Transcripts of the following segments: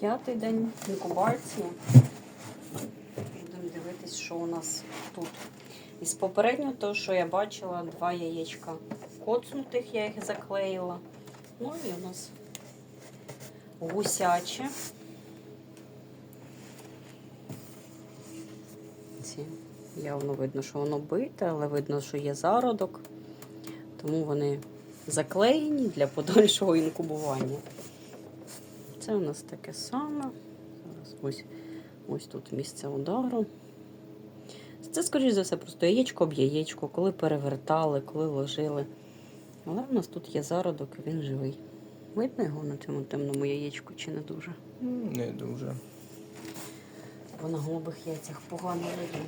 П'ятий день інкубації. Будемо дивитись, що у нас тут. Із попереднього, того, що я бачила, два яєчка коцнутих, я їх заклеїла. Ну і у нас гусяче. Ці явно видно, що воно бите, але видно, що є зародок. Тому вони заклеєні для подальшого інкубування. Це у нас таке саме. Зараз ось, ось тут місце удару. Це, скоріш за все, просто яєчко об яєчко, коли перевертали, коли ложили. Але в нас тут є зародок, і він живий. Видно його на цьому темному яєчку чи не дуже? Не дуже. Бо на голубих яйцях погано видно.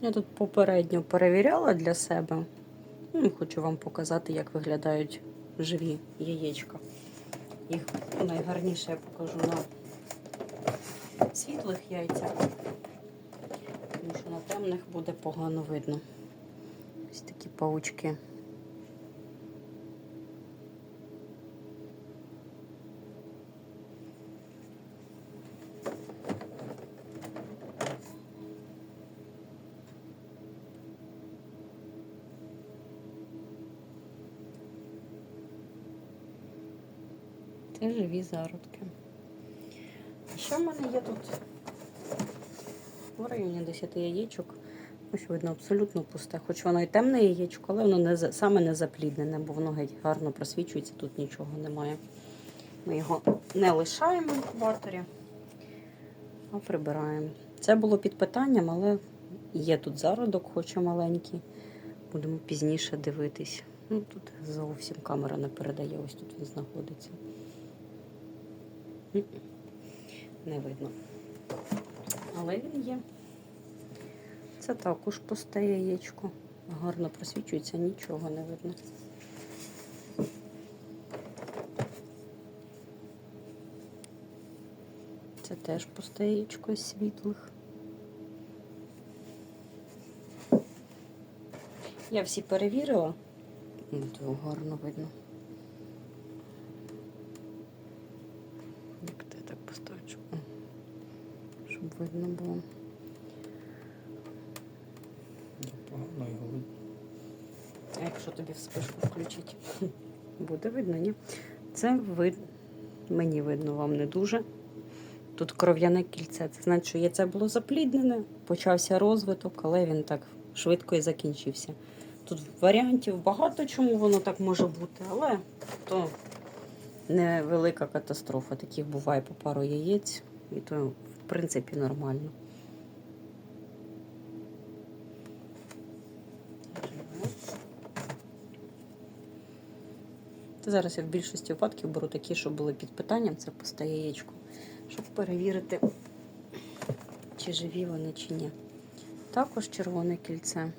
Я тут попередньо перевіряла для себе. Хочу вам показати, як виглядають живі яєчка. Їх найгарніше я покажу на світлих яйцях, тому що на темних буде погано видно. Ось такі паучки. Це живі зародки. І Що в мене є тут? В районі 10 яєчок. Ось видно, абсолютно пусте. Хоч воно і темне яєчко, але воно не, саме не запліднене, бо воно геть гарно просвічується, тут нічого немає. Ми його не лишаємо в інкубаторі, а прибираємо. Це було під питанням, але є тут зародок, хоч і маленький. Будемо пізніше дивитись. Ну, тут зовсім камера не передає, ось тут він знаходиться. Не видно. Але він є. Це також пусте яєчко. Гарно просвічується, нічого не видно. Це теж пусте яєчко із світлих. Я всі перевірила. То гарно видно. Як ти так поставиш, щоб, о, щоб видно було. Погано його видно. А якщо тобі вспишку включити, буде видно, ні? Це вид... мені видно, вам не дуже. Тут кров'яне кільце. Це значить, що яйце було запліднене, почався розвиток, але він так швидко і закінчився. Тут варіантів багато, чому воно так може бути, але то невелика катастрофа. Таких буває по пару яєць, і то, принципі, нормально. Зараз я в більшості випадків беру такі, що були під питанням, це пусте яєчко, щоб перевірити, чи живі вони, чи ні. Також червоне кільце.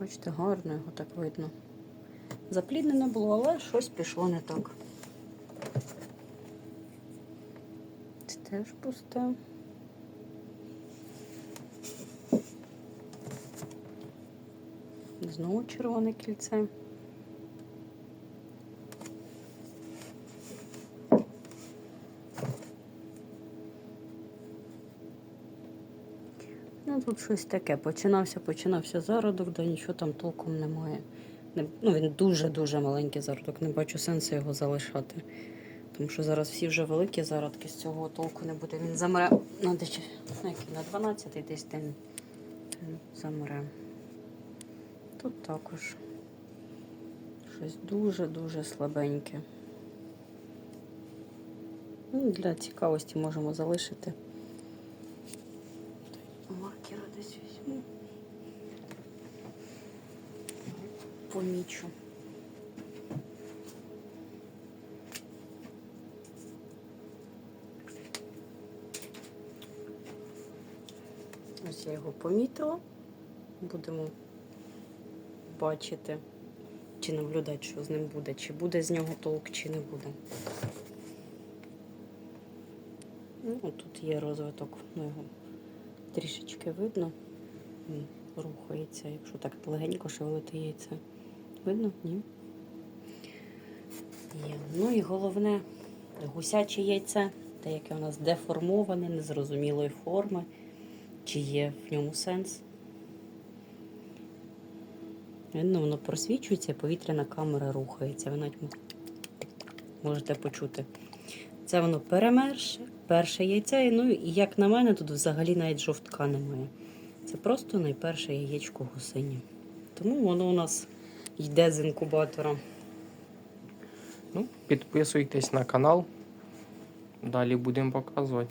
Бачите, гарно його так видно. Запліднене було, але щось пішло не так. Теж пусте. Знову червоне кільце. Ну, тут щось таке. Починався, починався зародок, да нічого там толком немає. Не, ну, він дуже-дуже маленький зародок, не бачу сенсу його залишати. Тому що зараз всі вже великі зародки з цього толку не буде. Він замре на, десь, на, який, на 12 десь день замре. Тут також щось дуже-дуже слабеньке. Ну, Для цікавості можемо залишити. Маркера десь візьму. Помічу. Ось я його помітила. Будемо бачити, чи наблюдати, що з ним буде, чи буде з нього толк, чи не буде. Ну, тут є розвиток, ну його трішечки видно. Він рухається, якщо так легенько шевелити яйце. Видно? Ні. Є. Ну і головне, гусяче яйце, те, яке у нас деформоване, незрозумілої форми, чи є в ньому сенс. Видно, воно просвічується, повітряна камера рухається. Ви навіть можете почути. Це воно перемерше, перше яйце. Ну і як на мене, тут взагалі навіть жовтка немає. Це просто найперше яєчко гусині. Тому воно у нас йде з інкубатора. Ну, підписуйтесь на канал. Далі будемо показувати.